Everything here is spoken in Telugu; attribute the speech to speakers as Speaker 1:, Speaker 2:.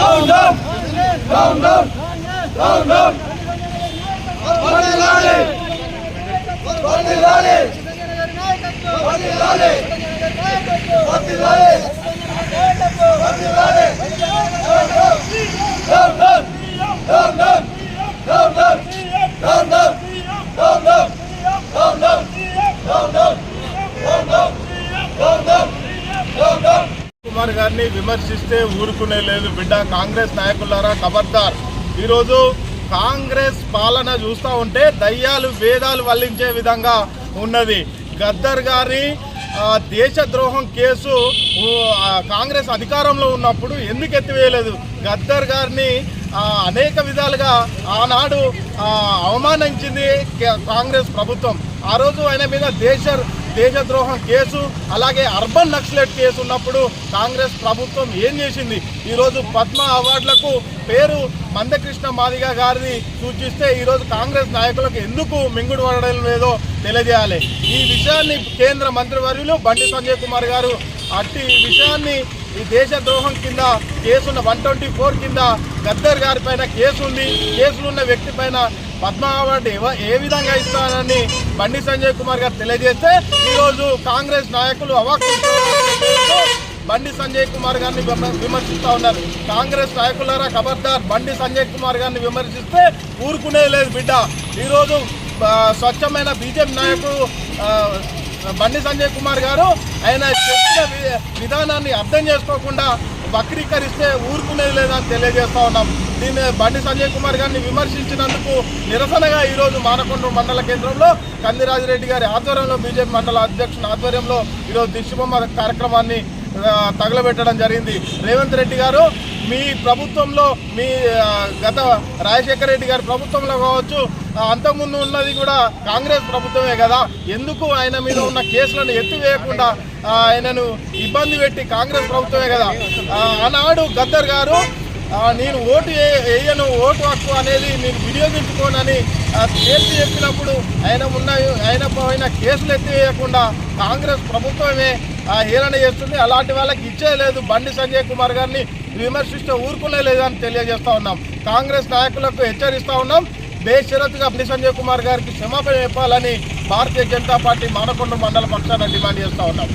Speaker 1: Down down down down down down వర్ధిల్లాలి వర్ధిల్లాలి వర్ధిల్లాలి వర్ధిల్లాలి వర్ధిల్లాలి down down down down down down down down down
Speaker 2: Kumar గారిని విమర్శిస్తే ఊరుకునే లేదు. బిడ్డ కాంగ్రెస్ నాయకులారా ఖబర్దార్ ఈరోజు కాంగ్రెస్ పాలన చూస్తూ ఉంటే దయ్యాలు వేదాలు వల్లించే విధంగా ఉన్నది. గద్దర్ గారి దేశద్రోహం కేసు కాంగ్రెస్ అధికారంలో ఉన్నప్పుడు ఎందుకు ఎత్తివేయలేదు? గద్దర్ గారిని అనేక విధాలుగా ఆనాడు అవమానించింది కాంగ్రెస్ ప్రభుత్వం. ఆ రోజు ఆయన మీద దేశ దేశద్రోహం కేసు అలాగే అర్బన్ నక్సలెట్ కేసు ఉన్నప్పుడు కాంగ్రెస్ ప్రభుత్వం ఏం చేసింది? ఈరోజు పద్మ అవార్డులకు పేరు మందకృష్ణ మాదిగ గారిని సూచిస్తే ఈరోజు కాంగ్రెస్ నాయకులకు ఎందుకు మింగుడు పడడం లేదో తెలియజేయాలి. ఈ విషయాన్ని కేంద్ర మంత్రివర్యులు బండి సంజయ్ కుమార్ గారు అట్టి విషయాన్ని ఈ దేశద్రోహం కింద కేసున్న వన్ ట్వంటీ ఫోర్ కింద గద్దర్ గారి పైన కేసు ఉంది కేసులున్న వ్యక్తి పైన పద్మావతి ఏ విధంగా ఇస్తానని బండి సంజయ్ కుమార్ గారు తెలియజేస్తే ఈరోజు కాంగ్రెస్ నాయకులు అవాకు బండి సంజయ్ కుమార్ గారిని విమర్శిస్తూ ఉన్నారు. కాంగ్రెస్ నాయకులారా ఖబర్దార్ బండి సంజయ్ కుమార్ గారిని విమర్శిస్తే ఊరుకునే లేదు బిడ్డ. ఈరోజు స్వచ్ఛమైన బీజేపీ నాయకుడు బండి సంజయ్ కుమార్ గారు ఆయన చెప్పిన విధానాన్ని అర్థం చేసుకోకుండా వక్రీకరిస్తే ఊరుకునేది లేదని తెలియజేస్తూ ఉన్నాం. దీన్ని బండి సంజయ్ కుమార్ గారిని విమర్శించినందుకు నిరసనగా ఈరోజు మానకొండ మండల కేంద్రంలో కందిరాజిరెడ్డి గారి ఆధ్వర్యంలో బీజేపీ మండల అధ్యక్షుని ఆధ్వర్యంలో ఈరోజు దిష్టిబొమ్మ కార్యక్రమాన్ని తగలబెట్టడం జరిగింది. రేవంత్ రెడ్డి గారు మీ ప్రభుత్వంలో మీ గత రాజశేఖర రెడ్డి గారి ప్రభుత్వంలో కావచ్చు అంతకుముందు ఉన్నది కూడా కాంగ్రెస్ ప్రభుత్వమే కదా. ఎందుకు ఆయన మీద ఉన్న కేసులను ఎత్తివేయకుండా ఆయనను ఇబ్బంది పెట్టి కాంగ్రెస్ ప్రభుత్వమే కదా? ఆనాడు గద్దర్ గారు నేను ఓటు వేయను ఓటు హక్కు అనేది నేను వినియోగించుకోనని ఆ, తేల్చి చెప్పినప్పుడు ఆయన ఉన్న ఆయన పోయిన కేసులు ఎత్తివేయకుండా కాంగ్రెస్ ప్రభుత్వమే హీరణ హేళన చేస్తుంది. అలాంటి వాళ్ళకి ఇచ్చేయలేదు బండి సంజయ్ కుమార్ గారిని విమర్శిస్తే ఊరుకునే లేదని తెలియజేస్తూ ఉన్నాం. కాంగ్రెస్ నాయకులకు హెచ్చరిస్తూ ఉన్నాం. బేషరతుగా బండి సంజయ్ కుమార్ గారికి క్షమాపణ చెప్పాలని భారతీయ జనతా పార్టీ మానకొండ మండల పక్షాన డిమాండ్ చేస్తూ ఉన్నాం.